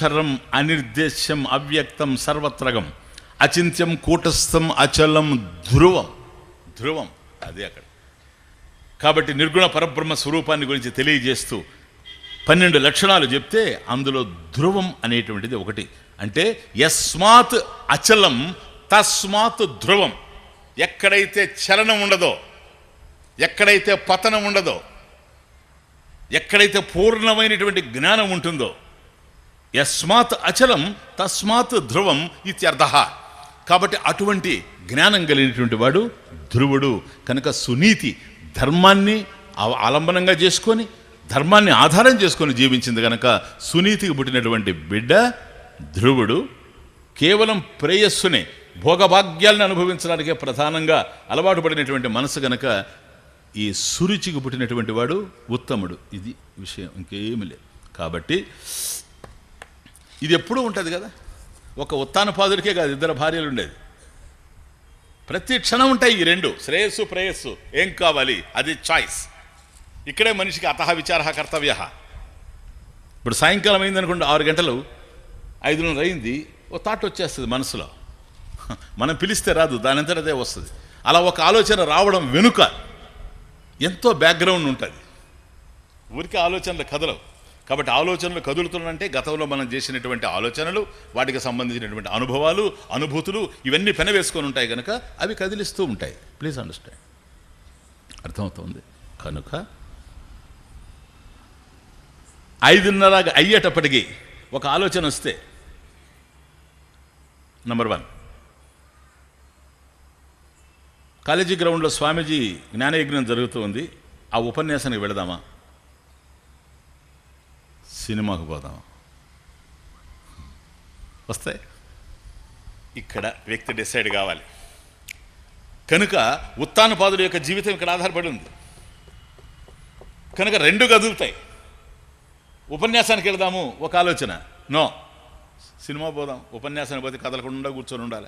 అక్షరం అనిర్దేశ్యం అవ్యక్తం సర్వత్రగం అచింత్యం కూటస్థం అచలం ధ్రువం. ధ్రువం అదే అక్కడ. కాబట్టి నిర్గుణ పరబ్రహ్మ స్వరూపాన్ని గురించి తెలియజేస్తూ పన్నెండు లక్షణాలు చెప్తే అందులో ధ్రువం అనేటువంటిది ఒకటి. అంటే యస్మాత్ అచలం తస్మాత్ ధ్రువం. ఎక్కడైతే చలనం ఉండదో ఎక్కడైతే పతనం ఉండదో ఎక్కడైతే పూర్ణమైనటువంటి జ్ఞానం ఉంటుందో యస్మాత్ అచలం తస్మాత్ ధ్రువం ఇత్యర్థ. కాబట్టి అటువంటి జ్ఞానం కలిగినటువంటి వాడు ధ్రువుడు. కనుక సునీతి ధర్మాన్ని అవ- ఆలంబనంగా చేసుకొని ధర్మాన్ని ఆధారం చేసుకొని జీవించింది కనుక సునీతికి పుట్టినటువంటి బిడ్డ ధ్రువుడు కేవలం ప్రేయస్సునే భోగభాగ్యాలను అనుభవించడానికే ప్రధానంగా అలవాటు పడినటువంటి మనసు గనక ఈ సురుచికి పుట్టినటువంటి వాడు ఉత్తముడు. ఇది విషయం ఇంకేమి లేదు. కాబట్టి ఇది ఎప్పుడూ ఉంటుంది కదా. ఒక ఉత్తానపాదుడికే కాదు ఇద్దరు భార్యలు ఉండేది. ప్రతి క్షణం ఉంటాయి ఈ రెండు. శ్రేయస్సు ప్రేయస్సు ఏం కావాలి? అది చాయిస్ ఇక్కడే మనిషికి అతహ విచార కర్తవ్య. ఇప్పుడు సాయంకాలం అయిందనుకోండి ఆరు గంటలు ఐదున్నర అయింది ఓ థాట్ వచ్చేస్తుంది మనసులో. మనం పిలిస్తే రాదు దాని అదే వస్తుంది. అలా ఒక ఆలోచన రావడం వెనుక ఎంతో బ్యాక్గ్రౌండ్ ఉంటుంది. ఊరికే ఆలోచనలు కదలవు. కాబట్టి ఆలోచనలు కదులుతున్నంటే గతంలో మనం చేసినటువంటి ఆలోచనలు వాటికి సంబంధించినటువంటి అనుభవాలు అనుభూతులు ఇవన్నీ పెనవేసుకొని ఉంటాయి కనుక అవి కదిలిస్తూ ఉంటాయి. ప్లీజ్ అండర్స్టాండ్ అర్థమవుతుంది? కనుక ఐదున్నర అయ్యేటప్పటికీ ఒక ఆలోచన వస్తే నంబర్ వన్ కాలేజీ గ్రౌండ్లో స్వామీజీ జ్ఞానయజ్ఞం జరుగుతూ ఉంది. ఆ ఉపన్యాసానికి వెళదామా? సినిమాకు పోదాం. వస్తాయి ఇక్కడ వ్యక్తి డిసైడ్ కావాలి. కనుక ఉత్తానపాదుల యొక్క జీవితం ఇక్కడ ఆధారపడి ఉంది. కనుక రెండు కదులుతాయి. ఉపన్యాసానికి వెళదాము ఒక ఆలోచన. నో. సినిమా పోదాం ఉపన్యాసానికి పోతే కదలకుండా కూర్చొని ఉండాలి.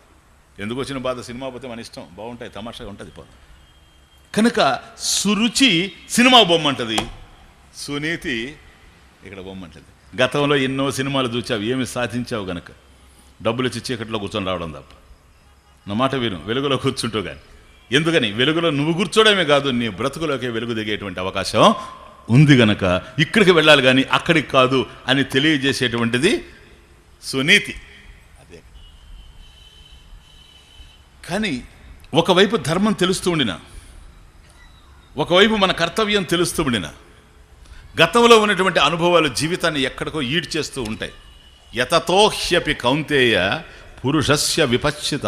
ఎందుకు వచ్చిన బాధ? సినిమా పోతే మన ఇష్టం. బాగుంటాయి తమాషాగా ఉంటుంది పోదాం. కనుక సురుచి సినిమా బొమ్మంటది. సునీతి ఇక్కడ బొమ్మంటది. గతంలో ఎన్నో సినిమాలు చూచావు ఏమి సాధించావు గనక? డబ్బులు ఇచ్చి చీకట్లో కూర్చొని రావడం తప్ప. నా మాట విను వెలుగులో కూర్చుంటూ కానీ. ఎందుకని? వెలుగులో నువ్వు కూర్చోవడమే కాదు నీ బ్రతుకులోకి వెలుగు దిగేటువంటి అవకాశం ఉంది గనక. ఇక్కడికి వెళ్ళాలి కానీ అక్కడికి కాదు అని తెలియజేసేటువంటిది సునీతి. అదే. కానీ ఒకవైపు ధర్మం తెలుస్తూ ఉండినా ఒకవైపు మన కర్తవ్యం తెలుస్తూ ఉండినా గతంలో ఉన్నటువంటి అనుభవాలు జీవితాన్ని ఎక్కడికో ఈడ్ చేస్తూ ఉంటాయి. యతతోహ్యపి కౌంతేయ పురుషస్య విపశ్చిత.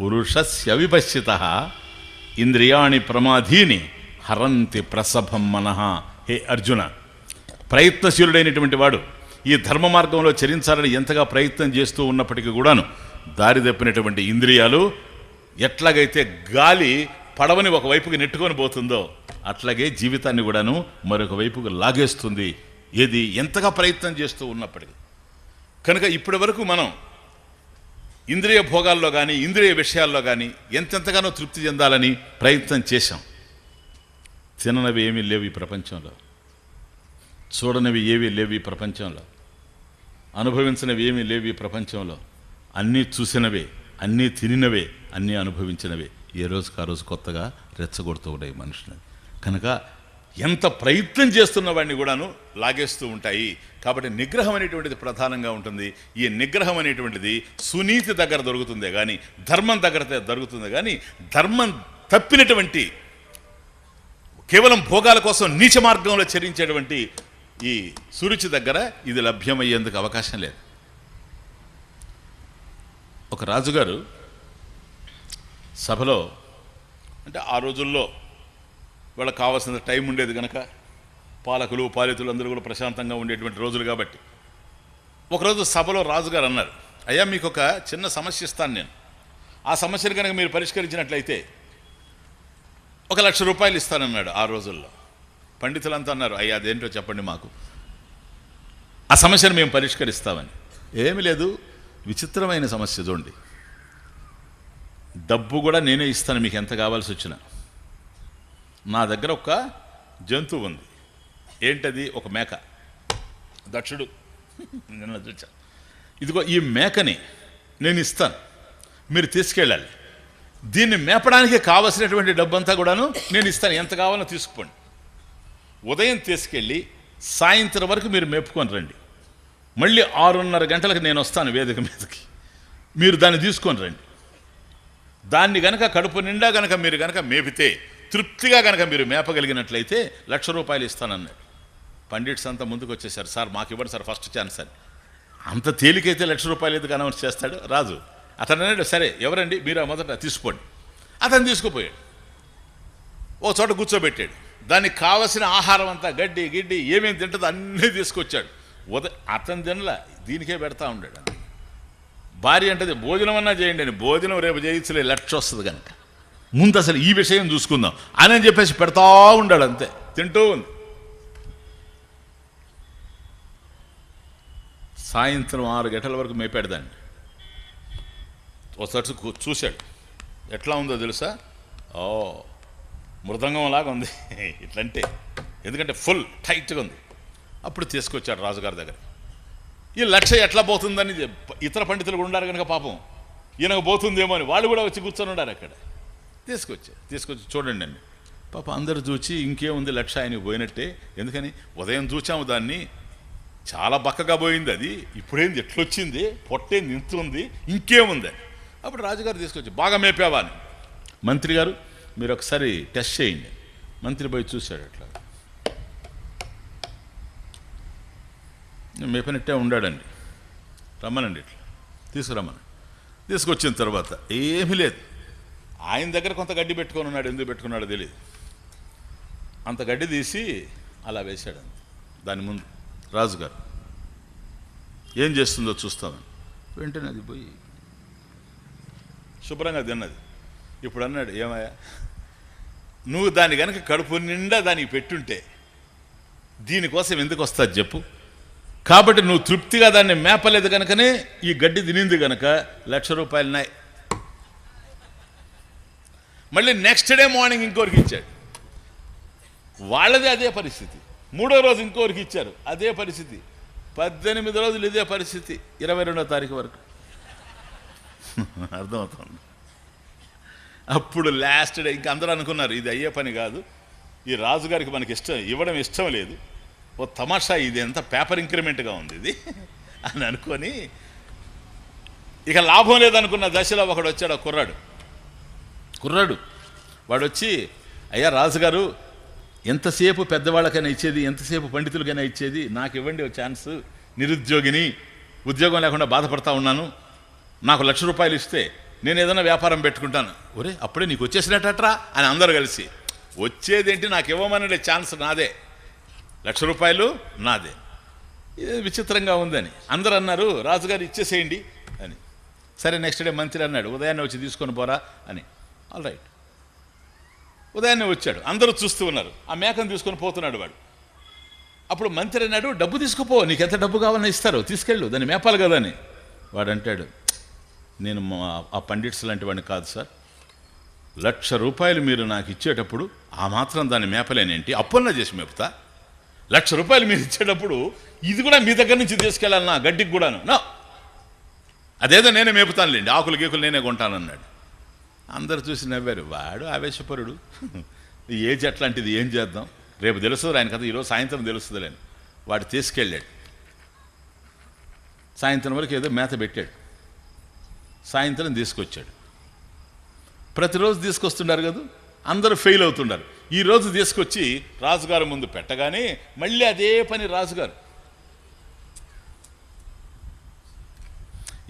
పురుషస్య విపశ్చిత. ఇంద్రియాణి ప్రమాధీని హరంతి ప్రసభం మనహ హే అర్జున ప్రయత్నశీలుడైనటువంటి వాడు ఈ ధర్మ మార్గంలో చరించాలని ఎంతగా ప్రయత్నం చేస్తూ ఉన్నప్పటికీ కూడాను దారి తప్పినటువంటి ఇంద్రియాలు ఎట్లాగైతే గాలి పడవని ఒక వైపుకి నెట్టుకొని పోతుందో అట్లాగే జీవితాన్ని కూడాను మరొక వైపుకు లాగేస్తుంది. ఏది ఎంతగా ప్రయత్నం చేస్తూ ఉన్నప్పటికీ. కనుక ఇప్పటి వరకు మనం ఇంద్రియ భోగాల్లో కానీ ఇంద్రియ విషయాల్లో కానీ ఎంతెంతగానో తృప్తి చెందాలని ప్రయత్నం చేశాం. తిననవి ఏమీ లేవు ఈ ప్రపంచంలో. చూడనివి ఏవి లేవు ఈ ప్రపంచంలో. అనుభవించినవి ఏమీ లేవు ఈ ప్రపంచంలో. అన్నీ చూసినవే అన్నీ తినినవే అన్నీ అనుభవించినవే. ఏ రోజుకు ఆ రోజు కొత్తగా రెచ్చగొడుతూ ఉంటాయి మనుషులని. కనుక ఎంత ప్రయత్నం చేస్తున్న వాడిని కూడాను లాగేస్తూ ఉంటాయి. కాబట్టి నిగ్రహం అనేటువంటిది ప్రధానంగా ఉంటుంది. ఈ నిగ్రహం అనేటువంటిది సునీతి దగ్గర దొరుకుతుందే కానీ ధర్మం దగ్గర దొరుకుతుంది కానీ ధర్మం తప్పినటువంటి కేవలం భోగాల కోసం నీచ మార్గంలో చరించేటువంటి ఈ సురుచి దగ్గర ఇది లభ్యమయ్యేందుకు అవకాశం లేదు. ఒక రాజుగారు సభలో అంటే ఆ రోజుల్లో వాళ్ళకి కావాల్సిన టైం ఉండేది కనుక పాలకులు పాలితులు అందరూ కూడా ప్రశాంతంగా ఉండేటువంటి రోజులు కాబట్టి. ఒకరోజు సభలో రాజుగారు అన్నారు అయ్యా మీకు ఒక చిన్న సమస్య ఇస్తాను నేను. ఆ సమస్యను కనుక మీరు పరిష్కరించినట్లయితే ఒక లక్ష రూపాయలు ఇస్తానన్నాడు ఆ రోజుల్లో. పండితులంతా అన్నారు అయ్యా అదేంటో చెప్పండి మాకు. ఆ సమస్యను మేము పరిష్కరిస్తామని. ఏమీ లేదు. విచిత్రమైన సమస్య చూడండి. డబ్బు కూడా నేనే ఇస్తాను మీకు ఎంత కావాల్సి వచ్చినా. నా దగ్గర ఒక జంతువు ఉంది. ఏంటది? ఒక మేక. దక్షుడు. నిన్న చూచా. ఇదిగో ఈ మేకని నేను ఇస్తాను. మీరు తీసుకెళ్ళాలి. దీన్ని మేపడానికి కావలసినటువంటి డబ్బంతా కూడాను నేను ఇస్తాను. ఎంత కావాలో తీసుకోండి ఉదయం తీసుకెళ్ళి సాయంత్రం వరకు మీరు మేపుకొని రండి. మళ్ళీ ఆరున్నర గంటలకు నేను వస్తాను వేదిక మీదకి. మీరు దాన్ని తీసుకొని రండి. దాన్ని గనక కడుపు నిండా గనక మీరు గనక మేపితే తృప్తిగా గనక మీరు మేపగలిగినట్లయితే లక్ష రూపాయలు ఇస్తానన్నాడు. పండిట్స్ అంతా ముందుకు వచ్చేసారు. సార్ మాకు ఇవ్వండి సార్ ఫస్ట్ ఛాన్స్ అని. అంత తేలికైతే లక్ష రూపాయలు ఎందుకు అనౌన్స్ చేస్తాడు? రాజు. అతను అన్నాడు సరే ఎవరండి? మీరు ఆ మొదట తీసుకోండి. అతను తీసుకుపోయాడు. ఓ చోట కూర్చోబెట్టాడు. దానికి కావలసిన ఆహారం అంతా గడ్డి గిడ్డి ఏమేమి తింటుందో అన్నీ తీసుకొచ్చాడు. ఉదయ అతను తినలా దీనికే పెడతా ఉండాడు భార్య అంటది భోజనం అన్నా చేయండి అని. భోజనం రేపు చేయించలే లక్ష వస్తుంది కనుక ముందు అసలు ఈ విషయం చూసుకుందాం. అని అని చెప్పేసి పెడతా ఉండాడు అంతే. తింటూ ఉంది. సాయంత్రం ఆరు గంటల వరకు మేపాడు ఒకసారి చూశాడు. ఎట్లా ఉందో తెలుసా? ఓ మృదంగం లాగా ఉంది. ఇట్లంటే. ఎందుకంటే ఫుల్ టైట్గా ఉంది. అప్పుడు తీసుకొచ్చాడు రాజుగారి దగ్గర. ఈ లక్ష ఎట్లా పోతుందని ఇతర పండితులు కూడా ఉన్నారు కనుక పాపం. ఈయనకు పోతుందేమో అని వాళ్ళు కూడా వచ్చి కూర్చొని ఉన్నారు అక్కడ. తీసుకొచ్చి తీసుకొచ్చి చూడండి అండి పాప అందరు చూచి ఇంకేముంది లక్ష ఆయనకి పోయినట్టే. ఎందుకని? ఉదయం చూచాము దాన్ని. చాలా బక్కగా పోయింది అది. ఇప్పుడేంది? ఎట్లొచ్చింది? పొట్టేంది ఇంత ఉంది ఇంకేముంది? అప్పుడు రాజుగారు తీసుకొచ్చి బాగా మేపావా అని. మంత్రి గారు మీరు ఒకసారి టెస్ట్ చేయండి. మంత్రి పోయి చూశాడు అట్లా. మేపినట్టే ఉండాడండి. రమ్మనండి ఇట్లా. తీసుకురమ్మని. తీసుకొచ్చిన తర్వాత ఏమీ లేదు. ఆయన దగ్గర కొంత గడ్డి పెట్టుకొని ఉన్నాడు ఎందుకు పెట్టుకున్నాడో తెలియదు అంత గడ్డి తీసి అలా వేశాడు దాని ముందు రాజుగారు ఏం చేస్తుందో చూస్తామని వెంటనే అది పోయి శుభ్రంగా తిన్నది. ఇప్పుడు అన్నాడు ఏమయ్యా నువ్వు దాని కనుక కడుపు నిండా దానికి పెట్టుంటే దీనికోసం ఎందుకు వస్తుంది చెప్పు. కాబట్టి నువ్వు తృప్తిగా దాన్ని మేపలేదు కనుకనే ఈ గడ్డి తినింది కనుక లక్ష రూపాయలు నాయి. మళ్ళీ నెక్స్ట్ డే మార్నింగ్ ఇంకోరికి ఇచ్చాడు. వాళ్ళది అదే పరిస్థితి. మూడో రోజు ఇంకోరికి ఇచ్చారు. అదే పరిస్థితి. పద్దెనిమిది రోజులు ఇదే పరిస్థితి. ఇరవై రెండో తారీఖు వరకు. అర్థమవుతుంది. అప్పుడు లాస్ట్ డే ఇంకా అందరూ అనుకున్నారు ఇది అయ్యే పని కాదు. ఈ రాజుగారికి మనకి ఇష్టం ఇవ్వడం ఇష్టం లేదు. ఓ తమాషా ఇది ఎంత పేపర్ ఇంక్రిమెంట్గా ఉంది ఇది అని అనుకొని ఇక లాభం లేదనుకున్న దశలో ఒకడు వచ్చాడు కుర్రాడు. కుర్రాడు. వాడు వచ్చి అయ్యా రాజుగారు ఎంతసేపు పెద్దవాళ్ళకైనా ఇచ్చేది ఎంతసేపు పండితులకైనా ఇచ్చేది నాకు ఇవ్వండి ఒక ఛాన్స్. నిరుద్యోగిని ఉద్యోగం లేకుండా బాధపడతా ఉన్నాను. నాకు లక్ష రూపాయలు ఇస్తే నేను ఏదైనా వ్యాపారం పెట్టుకుంటాను. ఒరే అప్పుడే నీకు వచ్చేసినట్టట్రా అని అందరు కలిసి. వచ్చేదేంటి? నాకు ఇవ్వమనే ఛాన్స్ నాదే. లక్ష రూపాయలు నాదే. ఇది విచిత్రంగా ఉందని. అందరూ అన్నారు రాజుగారు ఇచ్చేసేయండి అని. సరే నెక్స్ట్ డే మంత్రి అన్నాడు ఉదయాన్నే వచ్చి తీసుకొని పోరా అని. ఆల్ రైట్ ఉదయాన్నే వచ్చాడు. అందరూ చూస్తూ ఉన్నారు. ఆ మేకను తీసుకొని పోతున్నాడు వాడు. అప్పుడు మంత్రి అన్నాడు డబ్బు తీసుకుపో నీకు ఎంత డబ్బు కావాలని ఇస్తారు తీసుకెళ్ళు దాన్ని మేపాలి కదా అని. వాడు అంటాడు నేను మా- ఆ పండిట్స్ లాంటి వాడిని కాదు సార్. లక్ష రూపాయలు మీరు నాకు ఇచ్చేటప్పుడు ఆ మాత్రం దాన్ని మేపలేనేంటి? అప్పున్న చేసి మేపుతా. లక్ష రూపాయలు మీరు ఇచ్చేటప్పుడు ఇది కూడా మీ దగ్గర నుంచి తీసుకెళ్ళాలి నా గడ్డికి కూడాను. నా. అదేదో నేనే మేపుతానులేండి. ఆకులు గీకులు నేనే కొంటానన్నాడు. అందరు చూసి నవ్వారు. వాడు ఆవేశపరుడు. ఏజ్ అట్లాంటిది ఏం చేద్దాం? రేపు తెలుస్తుంది ఆయన కదా. ఈరోజు సాయంత్రం తెలుస్తుందిలేని వాడు తీసుకెళ్ళాడు. సాయంత్రం వరకు ఏదో మేత పెట్టాడు. సాయంత్రం తీసుకొచ్చాడు. ప్రతిరోజు తీసుకొస్తున్నారు కదా. అందరూ ఫెయిల్ అవుతున్నారు. ఈ రోజు తీసుకొచ్చి రాజుగారు ముందు పెట్టగానే మళ్ళీ అదే పని రాజుగారు.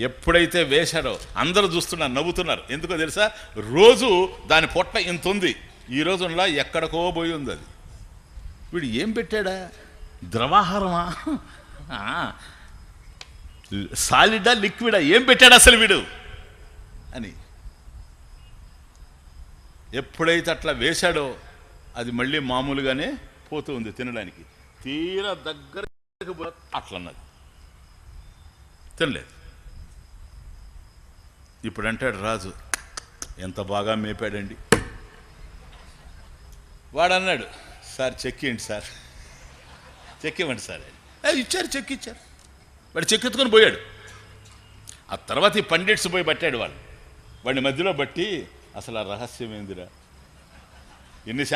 ఎప్పుడైతే వేశాడో అందరూ చూస్తున్నారు నవ్వుతున్నారు. ఎందుకో తెలుసా? రోజు దాని పొట్ట ఇంత ఉంది. ఈ రోజులా ఎక్కడికో పోయి ఉంది అది. వీడు ఏం పెట్టాడా? ద్రవాహారమా? సాలిడా లిక్విడా ఏం పెట్టాడు అసలు వీడు? అని. ఎప్పుడైతే అట్లా వేశాడో అది మళ్ళీ మామూలుగానే పోతూ ఉంది తినడానికి. తీరా దగ్గరకు అట్లన్నది. తినలేదు. ఇప్పుడు అంటాడు రాజు ఎంత బాగా మేపాడండి. వాడన్నాడు సార్ చెక్కియండి సార్. చెక్కివ్వండి సార్. ఇచ్చారు చెక్ ఇచ్చారు. వాడు చెక్కెత్తుకొని పోయాడు. ఆ తర్వాత ఈ పండిట్స్ పోయి పట్టాడు వాళ్ళు వాడిని మధ్యలో బట్టి అసలు ఆ రహస్యం ఏందిరా? ఎన్ని